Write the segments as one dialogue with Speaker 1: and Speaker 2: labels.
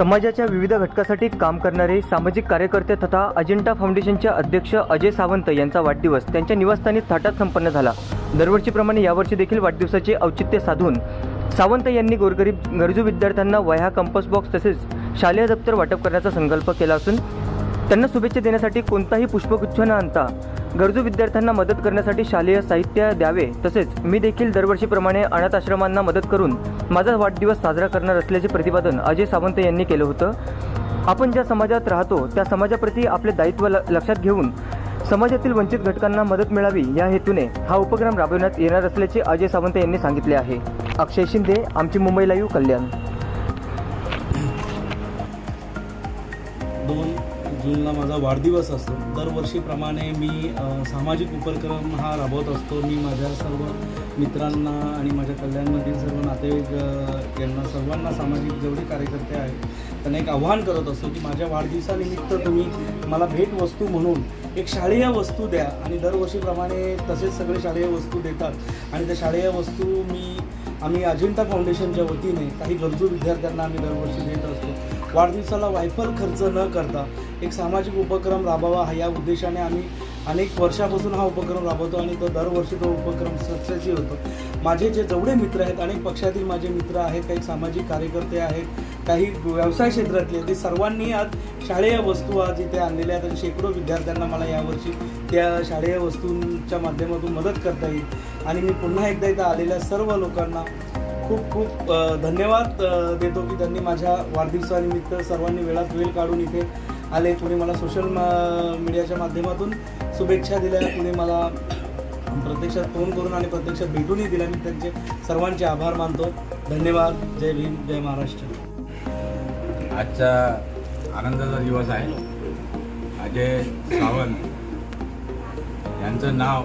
Speaker 1: समाजाच्या विविध घटकासाठी काम करणारे सामाजिक कार्यकर्ते तथा अजिंठा फाउंडेशनचे अध्यक्ष अजय सावंत यांचा वाढदिवस त्यांच्या निवासस्थानी थाटात संपन्न झाला. दरवर्षीप्रमाणे यावर्षी देखील वाढदिवसाचे औचित्य साधून सावंत यांनी गोरगरीब गरजू विद्यार्थ्यांना वह्या कंपास बॉक्स तसेच शालेय दप्तर वाटप करण्याचा संकल्प केला असून त्यांना शुभेच्छा देण्यासाठी कोणताही पुष्पगुच्छ न आणता गरजू विद्यार्थ्यांना मदत करण्यासाठी शालेय साहित्य द्यावे तसेच मी देखील दरवर्षीप्रमाणे अनाथ आश्रमांना मदत करून माझा वाढदिवस साजरा करणार असल्याचे प्रतिपादन अजय सावंत यांनी केलं होतं. आपण ज्या समाजात राहतो त्या समाजाप्रती आपले दायित्व ल- लक्षात घेऊन समाजातील वंचित घटकांना मदत मिळावी या हेतूने हा उपक्रम राबविण्यात येणार असल्याचे अजय सावंत यांनी सांगितले आहे. अक्षय शिंदे आमची मुंबई लाईव्ह कल्याण.
Speaker 2: जूनला माझा वाढदिवस असतो. दरवर्षीप्रमाणे मी सामाजिक उपक्रम हा राबवत असतो. मी माझ्या सर्व मित्रांना आणि माझ्या कल्याणमधील सर्व नातेवाईक यांना सर्वांना सामाजिक जेवढे कार्यकर्ते आहेत त्यांना एक आव्हान करत असतो की माझ्या वाढदिवसानिमित्त तुम्ही मला भेटवस्तू म्हणून एक शालेय वस्तू द्या आणि दरवर्षीप्रमाणे तसेच सगळे शालेय वस्तू देतात. आणि त्या शालेय वस्तू मी आम्ही अजिंठा फाउंडेशनच्या वतीने काही गरजू विद्यार्थ्यांना आम्ही दरवर्षी देत असतो. वाढदिवसाला वायफल खर्च न करता एक सामाजिक उपक्रम राबावा हा या उद्देशाने आम्ही अनेक वर्षापासून हा उपक्रम राबवतो आणि तो दरवर्षी तो उपक्रम सक्सेसही होतो. माझे जे जेवढे मित्र आहेत अनेक पक्षातील माझे मित्र आहेत काही सामाजिक कार्यकर्ते आहेत काही व्यवसाय क्षेत्रातले ते सर्वांनी आज शालेय वस्तू आज इथे आणलेल्या आहेत आणि शेकडो विद्यार्थ्यांना मला यावर्षी त्या शालेय वस्तूंच्या माध्यमातून मदत करता येईल. आणि मी पुन्हा एकदा इथं आलेल्या सर्व लोकांना खूप खूप धन्यवाद देतो की त्यांनी माझ्या वाढदिवसानिमित्त सर्वांनी वेळात वेळ काढून इथे आले. कुणी मला सोशल मीडियाच्या माध्यमातून शुभेच्छा दिल्या. कुणी मला प्रत्यक्षात फोन करून आणि प्रत्यक्षात भेटूनही दिल्या. मी त्यांचे सर्वांचे आभार मानतो. धन्यवाद. जय भीम जय महाराष्ट्र.
Speaker 3: आजचा आनंदाचा दिवस आहे. अजय सावंत यांचं नाव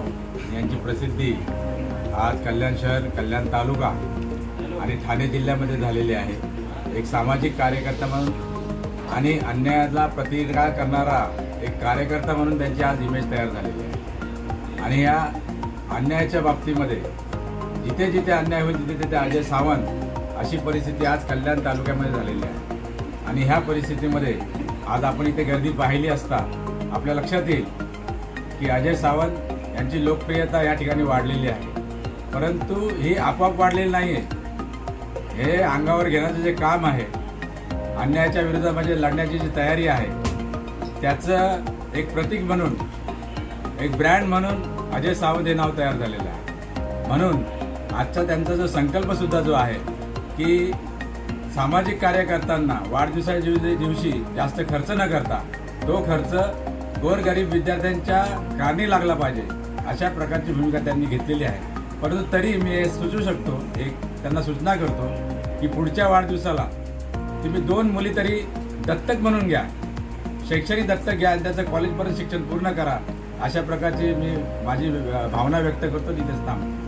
Speaker 3: यांची प्रसिद्धी आज कल्याण शहर कल्याण तालुका आणि ठाणे जिल्ह्यामध्ये झालेली आहे. एक सामाजिक कार्यकर्ता म्हणून आणि अन्यायाला प्रतिकार करणारा एक कार्यकर्ता म्हणून त्यांची आज इमेज तयार झालेली आहे. आणि या अन्यायाच्या बाबतीमध्ये जिथे जिथे अन्याय होईल तिथे तिथे अजय सावंत अशी परिस्थिती आज कल्याण तालुक्यामध्ये झालेली आहे. आणि ह्या परिस्थितीमध्ये आज आपण इथे गर्दी पाहिली असता आपल्या लक्षात येईल की अजय सावंत यांची लोकप्रियता या ठिकाणी वाढलेली आहे. परंतु ही आपोआप वाढलेली नाही आहे हे अंगावर घेण्याचं जे काम आहे अन्यायाच्या विरोधामध्ये म्हणजे लढण्याची जी तयारी आहे त्याचं एक प्रतीक म्हणून एक ब्रँड म्हणून अजय सावंत हे नाव तयार झालेलं आहे. म्हणून आजचा त्यांचा जो संकल्पसुद्धा जो आहे की सामाजिक कार्यकर्त्यांना वाढदिवसाच्या दिवशी- जास्त खर्च न करता तो खर्च गोरगरीब विद्यार्थ्यांच्या कारणी लागला पाहिजे अशा प्रकारची भूमिका त्यांनी घेतलेली आहे. परंतु तरी मी हे सुचवू शकतो एक त्यांना सूचना करतो की पुढच्या वाढदिवसाला तुम्ही दोन मुली तरी दत्तक म्हणून घ्या. शैक्षणिक दत्तक घ्या आणि त्याचं कॉलेजपर्यंत शिक्षण पूर्ण करा. अशा प्रकारची मी माझी भावना व्यक्त करतो. तिथेच थांबतो.